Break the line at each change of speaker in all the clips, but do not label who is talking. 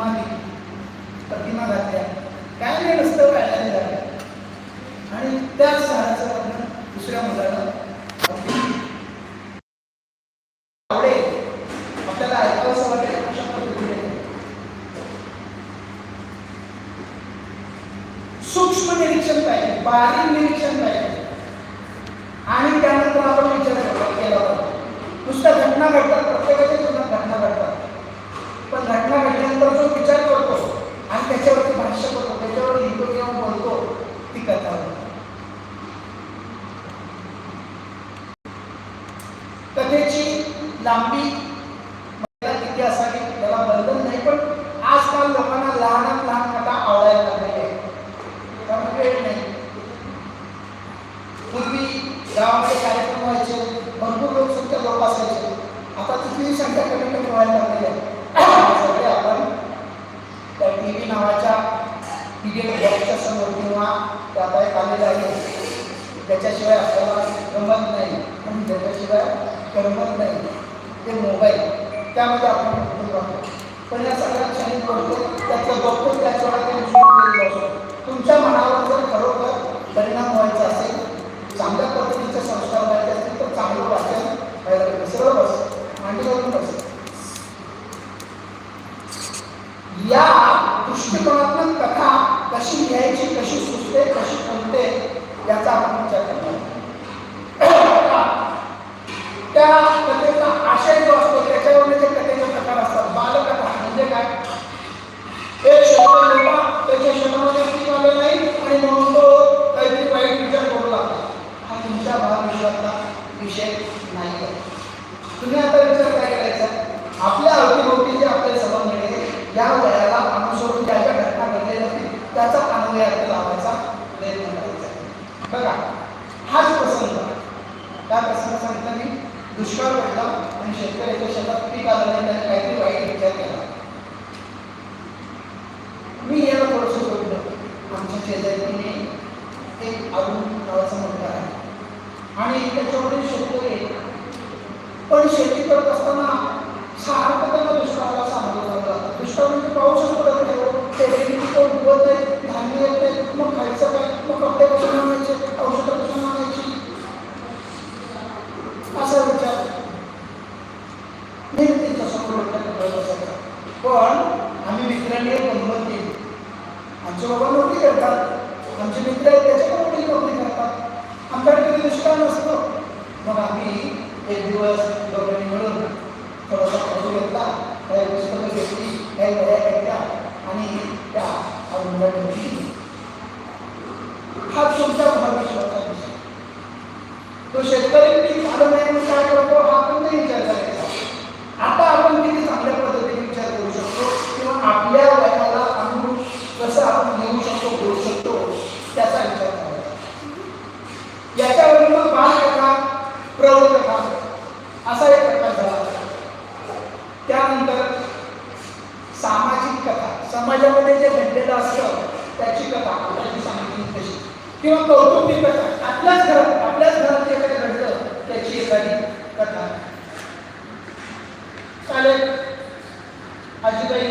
मागे. प्रतिमा घातल्या. काय नाही नसतं व्यायाने झालं. आणि त्या सहाराचं वर्णन दुसऱ्या मुलानं आवडेल. आपल्याला ऐकावंसं वाटेल अशा पद्धतीने. सूक्ष्म निरीक्षण पाहिजे बारीक निरीक्षण पाहिजे. आणि त्यानंतर आपण विचार केला केला नुसत्या घटना घडतात प्रत्येकाच्या जीवनात घटना घडतात पण घटना घडल्यानंतर जो विचार करतो आणि त्याच्यावरती भाष्य करतो त्याच्यावर लिहितो किंवा बोलतो ती कथा होती कथेची लांबी मला किती असावी त्याला बंधन नाही पण आजकाल लोकांना लहानात लहान कथा आवडायला लागलेली आहे त्यामुळे वेळ नाही पूर्वी गावामध्ये कार्यक्रम व्हायचे भरपूर लोकसंख्या लोक असायचे आता तिथली संख्या कमी कमी व्हायला लागलेली आहे सगळे आपण त्या टी व्ही नावाच्या टी बॉक्सच्या समोर किंवा त्या आता एक आलेलं आहे त्याच्याशिवाय आपल्याला गमत नाही आणि त्याच्याशिवाय करमत नाही ते मोबाईल त्यामध्ये आपण गुंतून राहतो पण या सगळ्यात शहीद करतो त्याचं बघतो त्याच वेळा असतो तुमच्या मनावर जर खरोखर परिणाम व्हायचा असेल चांगल्या पद्धतीचे संस्कार व्हायचे असतील तर चांगलं वाचन व्हायला पाहिजे. सरळ बस. मांडी घालून बस. या दृष्टिकोनातून कथा कशी लिहायची कशी सुचते कशी कोणते याचा आपण विचार करणार त्या कथेचा आशय जो असतो त्याच्यावर जे कथेचे प्रकार असतात बालकथा म्हणजे काय एक शेतकरी होता त्याच्या शेतामध्ये पीक आलं नाही आणि म्हणून तो काहीतरी वाईट विचार करू लागला हा तुमच्या भावविश्वातला विषय नाही आहे तुम्ही आता विचार काय करायचा आपल्या अवतीभोवती जे आपले संबंध आहे या वयाला अनुसरून ज्या ज्या घटना घडलेल्या असतील त्याचा अन्वय आपल्याला लावायचा प्रयत्न करायचा बघा हाच प्रसंग त्या प्रसंग सांगता मी दुष्काळ पडला आणि शेतकऱ्याच्या शेतात पीक आलं नाही त्याने काहीतरी वाईट विचार केला. मी याला थोडस बघितलं आमच्या शेजारीने एक अरुण नावाचा मुलगा आहे. आणि त्याच्यामध्ये शेतकरी पण शेती करत असताना सारखं त्यांना आमचे बाबा नोकरी करतात. आमचे मित्र आहेत त्याच्याकडे पण नोकरी करतात. आमच्याकडे कधी दुष्काळ नसतो. मग आम्ही एक दिवस दोघांनी मिळून थोडासा खर्च घेतला काही पुस्तकं घेतली काही वया घेतल्या आणि त्या अरुंदामध्ये हा तुमच्या भविष्याचा विषय तो शेतकरी पीक झालं नाही म्हणून काय करतो हा पण नाही विचार करायचा आता आपण किती चांगल्या पद्धतीने विचार करू शकतो किंवा आपल्या वयाला अनुरूप कसं आपण घेऊ शकतो बोलू शकतो त्याचा विचार करायचा याच्यावरून मग बालकथा प्रौढ कथा असा एक प्रकार झाला त्यानंतर सामाजिक कथा समाजामध्ये जे घडलेलं असतं त्याची कथा आपल्याला सांगितली तशी किंवा कौटुंबिक कथा. आपल्याच घरात आपल्याच घरात जे काही घडलं त्याची एखादी कथा. चालेल. आजीबाई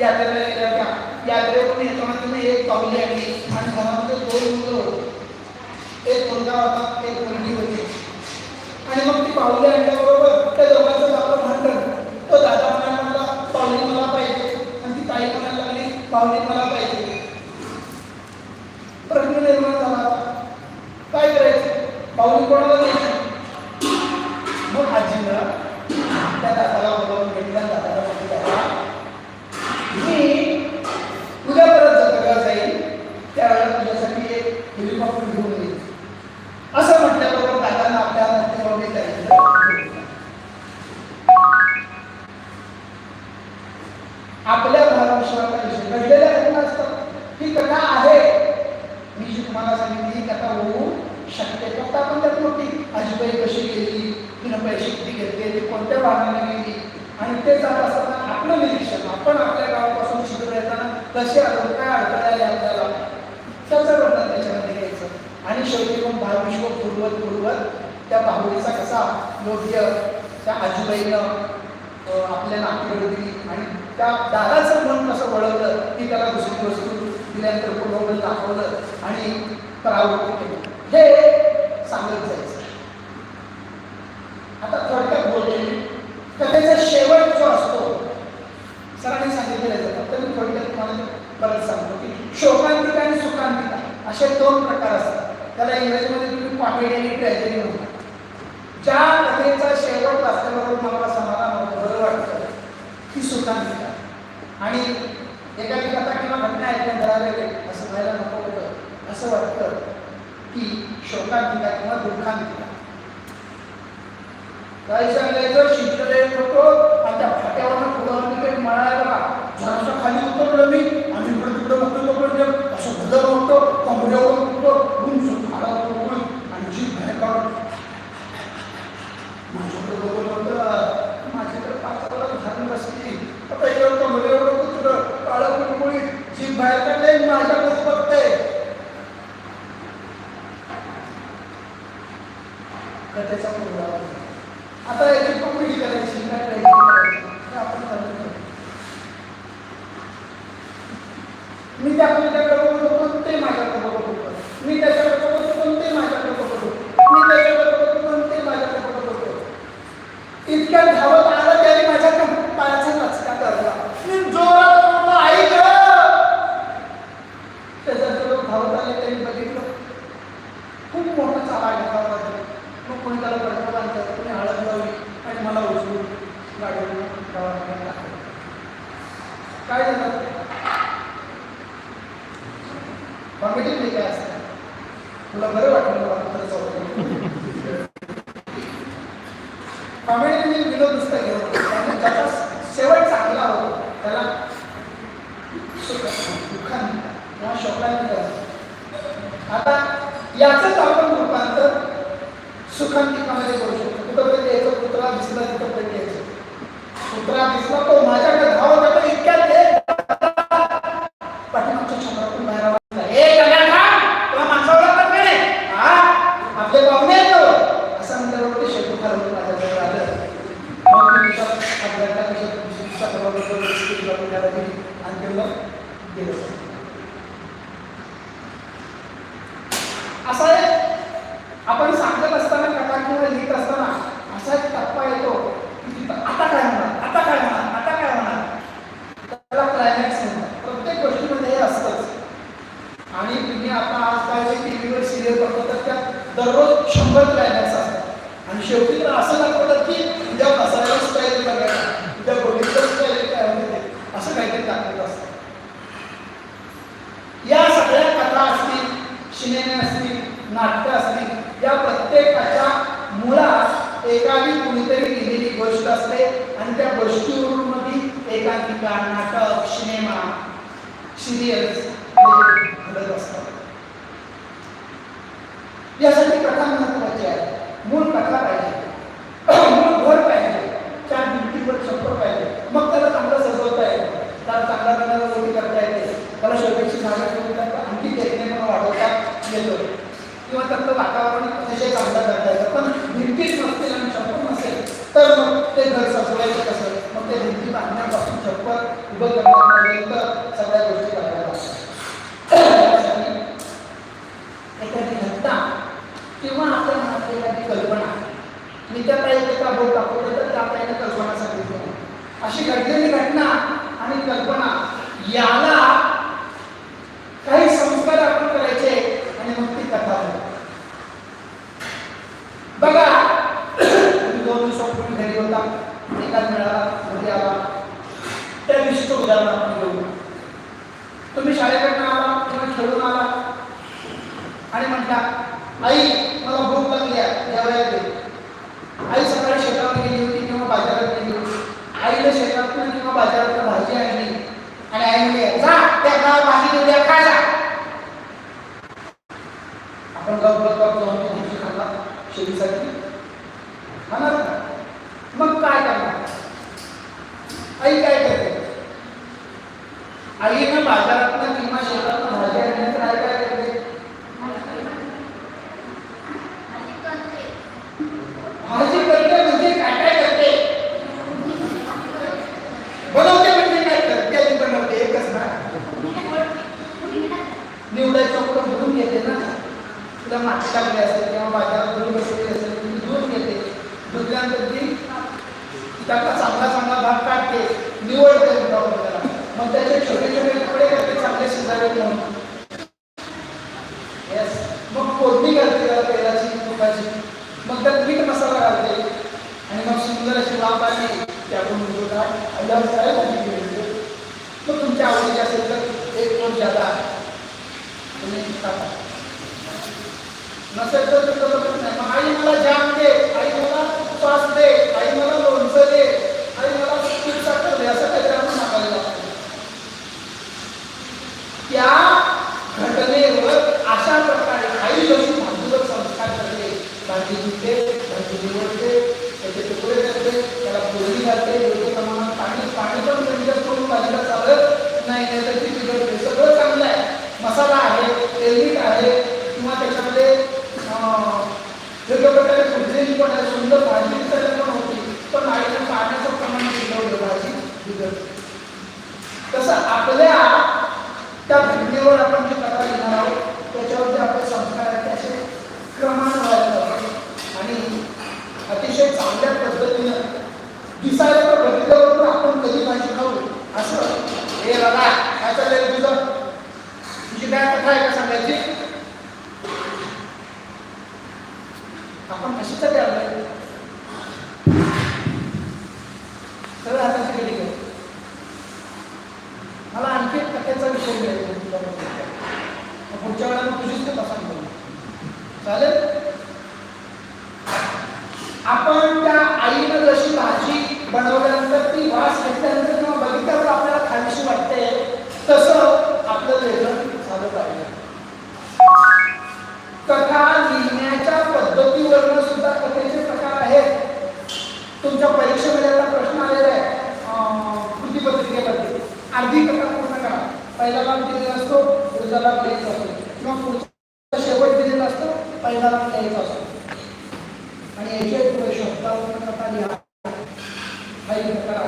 यात्रेला गेल्या होत्या यात्रेवरून येताना तुम्ही एक पावली आणली. आणि घरामध्ये दोन मुलं होते. एक मुलगा होता एक मुलगी होती. आणि मग ती पावली आणल्याबरोबर त्या दोघांचं आपलं भांडण. तो दादा म्हणाला पावली मला पाहिजे. आणि ती ताई म्हणायला लागली पावली मला कसे आलो काय अडथळा आले आपल्याला? त्याचं वर्णन त्याच्यामध्ये घ्यायचं. आणि शेवटी मग भावविश्व पूर्वत पूर्वत त्या भावनेचा कसा योग्य त्या आजूबाईनं आपल्या नातीकडे दिली आणि त्या दादाचं मन कसं वळवलं की त्याला दुसरी वस्तू दिल्यानंतर पुरवलं दाखवलं आणि परावृत्ती केली. हे सांगत जायचं आता थोडक्यात बोलते मी कथेचा शेवट जो असतो सरांनी सांगितलेलं आहे फक्त मी थोडक्यात तुम्हाला परत सांगतो की शोकांतिका आणि सुखांतिका असे दोन प्रकार असतात. त्याला इंग्रजीमध्ये तुम्ही कॉमेडी आणि ट्रॅजेडी म्हणता. ज्या कथेचा शेवट वाचल्याबरोबर मला समाधान होतं बरं वाटतं ती सुखांतिका आणि एखादी कथा किंवा घटना ऐकून घराले असं व्हायला नको होतं. असं वाटतं की शोकांतिका किंवा दुःखांतिका काय सांगायचं शिकलेले होतो आणि त्या फाट्यावरनं पुढं तिकडे मळायला बघा जरासं खाली उतरलो मी आणि इकडे तिकडे बघतो तोपर्यंत असं भदर होतो कमरेवर उठतो उंच झाडावर उघडून आणि जीभ बाहेर काढून माझ्याकडे बघून होतं माझ्याकडे पाचाला धरण बसली आता इकडं कमरेवर कुत्र काळं कुळकुळी जीभ बाहेर काढले माझ्याकडे बघते कथेचा पुरावा आता याची कॉमेडी करायची काय करायची हे आपण चालू करू. मी त्या त्याच्याकडे बघत होतो ते माझ्याकडे बघत होतं मी त्याच्याकडे बघत होतो ते माझ्याकडे बघत होतो मी त्याच्याकडे बघत होतो ते माझ्याकडे बघत होतो इतक्या धावत आलं त्याने माझ्या कं- पायाचा लचका धरला मी जोरात म्हटलं, आई ग त्याच्याजवळ धावत आले त्यांनी बघितलं खूप मोठा चाला घेतला होता त्याने. मग कोणी त्याला गडबड आणलं कोणी हळद लावली आणि मला उचलून गाडीवर दवाखान्यात टाकलं काय कॉमेडी काय असतं तुला बरं वाटलं कॉमेडी मी विनोद नुसतं घेऊन आणि शेवट चांगला होतो त्याला सुख दुःखाने किंवा शोकाने आता याचंच आपण रूपांतर सुखांतिकामध्ये करू शकतो. असं आपण सांगत असताना कथा किंवा लिहित असताना असा एक टप्पा येतो की तिथं आता काय होणार आता काय होणार आता काय होणार त्याला क्लायमॅक्स म्हणतात प्रत्येक गोष्टीमध्ये हे असतंच आणि तुम्ही आता आज काय टी व्हीवर सिरियल बघतो तर त्यात दररोज शंभर क्लायमॅक्स असतात आणि शेवटी तर असं दाखवतात की उद्या मसाला स्टाईल बघायला उद्या गोडीचं स्टाईल काय होते असं काहीतरी दाखवत असतं या सगळ्या कथा असतील सिनेमे असतील नाटकं असतील या प्रत्येकाच्या मुळात एकाने कुणीतरी लिहिलेली गोष्ट असते आणि त्या गोष्टीवरून मध्ये एकांकिका नाटक सिनेमा सिरियल्स घडत असतात यासाठी कथा महत्वाची आहे. मूळ कथा पाहिजे. मूळ घर पाहिजे. चार भिंतीवर छप्पर पाहिजे. मग त्याला चांगलं सजवता येईल. त्याला चांगला रंगाला गोटी करता येते. त्याला शोभेची झाडं ठेवून त्याला आणखी देखणे पण वाढवता येतो. किंवा त्यातलं वातावरण अतिशय चांगलं करता येतं. पण भिंतीच नसतील आणि छप्पर नसेल तर मग ते घर सजवायचं कसं? मग ते भिंती बांधण्यापासून छप्पर उभं करण्यापर्यंत सगळ्या गोष्टी कराव्या लागतात त्यासाठी एखादी घटना किंवा आपल्या मनात एखादी कल्पना मी त्या काही का बोट दाखवलं तर त्या ताईने कल्पना सांगितली. अशी घडलेली घटना आणि कल्पना याला काही संस्कार आपण करायचे आणि मग ती कथा बघा तुम्ही दोन दिवसापूर्वी घरी होता एकाच मिळाला घरी आला. त्या दिवशीचं उदाहरण आपण घेऊ. तुम्ही शाळेकडनं आला किंवा खेळून आला. आणि म्हटला आई मला भूक लागली आहे जेवायला दे आई सकाळी शेतावर गेली होती किंवा बाजारात गेली होती आईला शेतातून किंवा बाजारातून भाजी आणली आणि आई म्हणली जा त्या गाव भाजी देऊया खा जा आपण गाव गाव जाऊन ती भाजी खाणार शेतीसाठी होणार मग काय करणार? आई काय करते? आईनं बाजारात त्याला तेलाची तुपाची मग त्यात मीठ मसाला घालते. आणि मग सुंदर अशी वाफ आली त्यातून मुलगा अलग सारे भाजी घेते मग तुमच्या आवडीची असेल तर एक कोण जादा तुम्ही खाता. नसेल तर करत नाही. मग आई मला जाम दे. आई मला पास दे. आई मला लोणचं दे. आई मला साखर दे. असं Thank you. परिणाम द्यायचा असतो आणि याचे पुढे शब्दावरून करता लिहा. हा एक प्रकार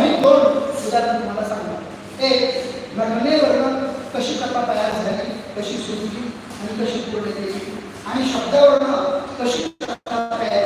मी दोन उदाहरण तुम्हाला सांगणार. एक लग्ने वर्णन कशी कथा तयार झाली कशी सुरुची आणि कशी पूर्ण केली आणि शब्दावरून कशी तयार